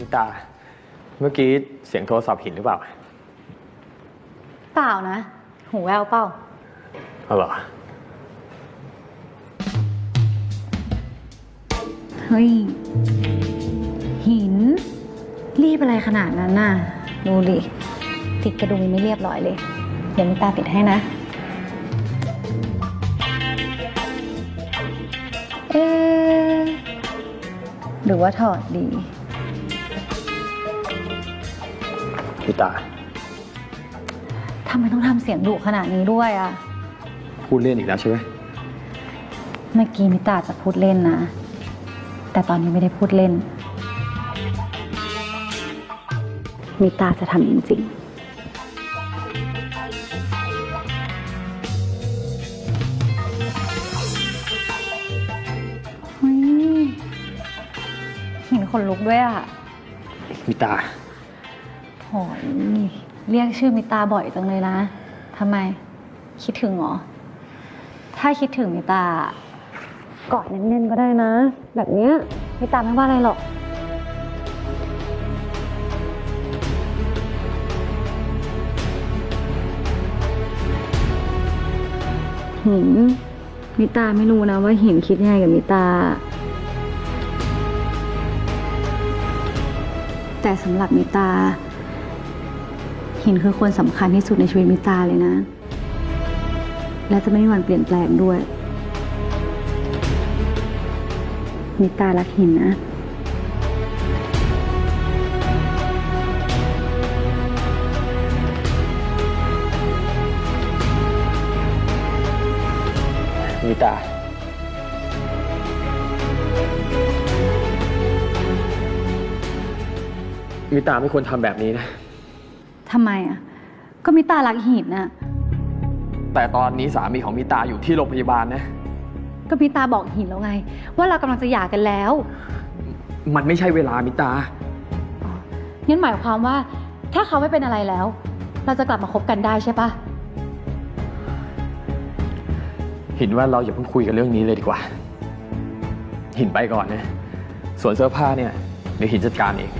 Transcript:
มิตา เมื่อกี้เสียงโทรศัพท์หินหรือเปล่าเปล่านะ หูแววเปล่าเอาเหรอ เฮ้ย หิน รีบอะไรขนาดนั้นน่ะ ดูดิ ติดกระดุมยังไม่เรียบร้อยเลย เดี๋ยวมิตาปิดให้นะ เอ๊ะหรือว่าถอดดี มิตา ทำไมต้องทำเสียงดุขนาดนี้ด้วยอะพูดเล่นอีกแล้วใช่ไหมเมื่อกี้มิตาจะพูดเล่นนะ แต่ตอนนี้ไม่ได้พูดเล่น มิตาจะทำจริงๆเฮ้ยเห็นคนลุกด้วยอะมิตา โหยเรียกชื่อมิตาบ่อยจังเลยนะทำไม คิดถึงเหรอ ถ้าคิดถึงมิตากอดแน่นๆก็ได้นะ แบบเนี้ยมิตาไม่ว่าอะไรหรอก หิน มิตาไม่รู้นะว่าหินคิดยังไงกับมิตา แต่สำหรับมิตา หินคือคนสำคัญที่สุดในชีวิตมิตาเลยนะ และจะไม่มีวันเปลี่ยนแปลงด้วย มิตารักหินนะ มิตา มิตาไม่ควรทำแบบนี้นะ ทำไมอะ ก็มิตารักหินน่ะแต่ตอนนี้สามีของมิตาอยู่ที่โรงพยาบาลนะ ก็มิตาบอกหินแล้วไง ว่าเรากำลังจะหย่ากันแล้ว มันไม่ใช่เวลามิตา งั้นหมายความว่า ถ้าเขาไม่เป็นอะไรแล้ว เราจะกลับมาคบกันได้ใช่ปะหินว่าเราอย่าเพิ่งคุยกันเรื่องนี้เลยดีกว่า หินไปก่อนนะ ส่วนเสื้อผ้าเนี่ยเดี๋ยวหินจัดการเอง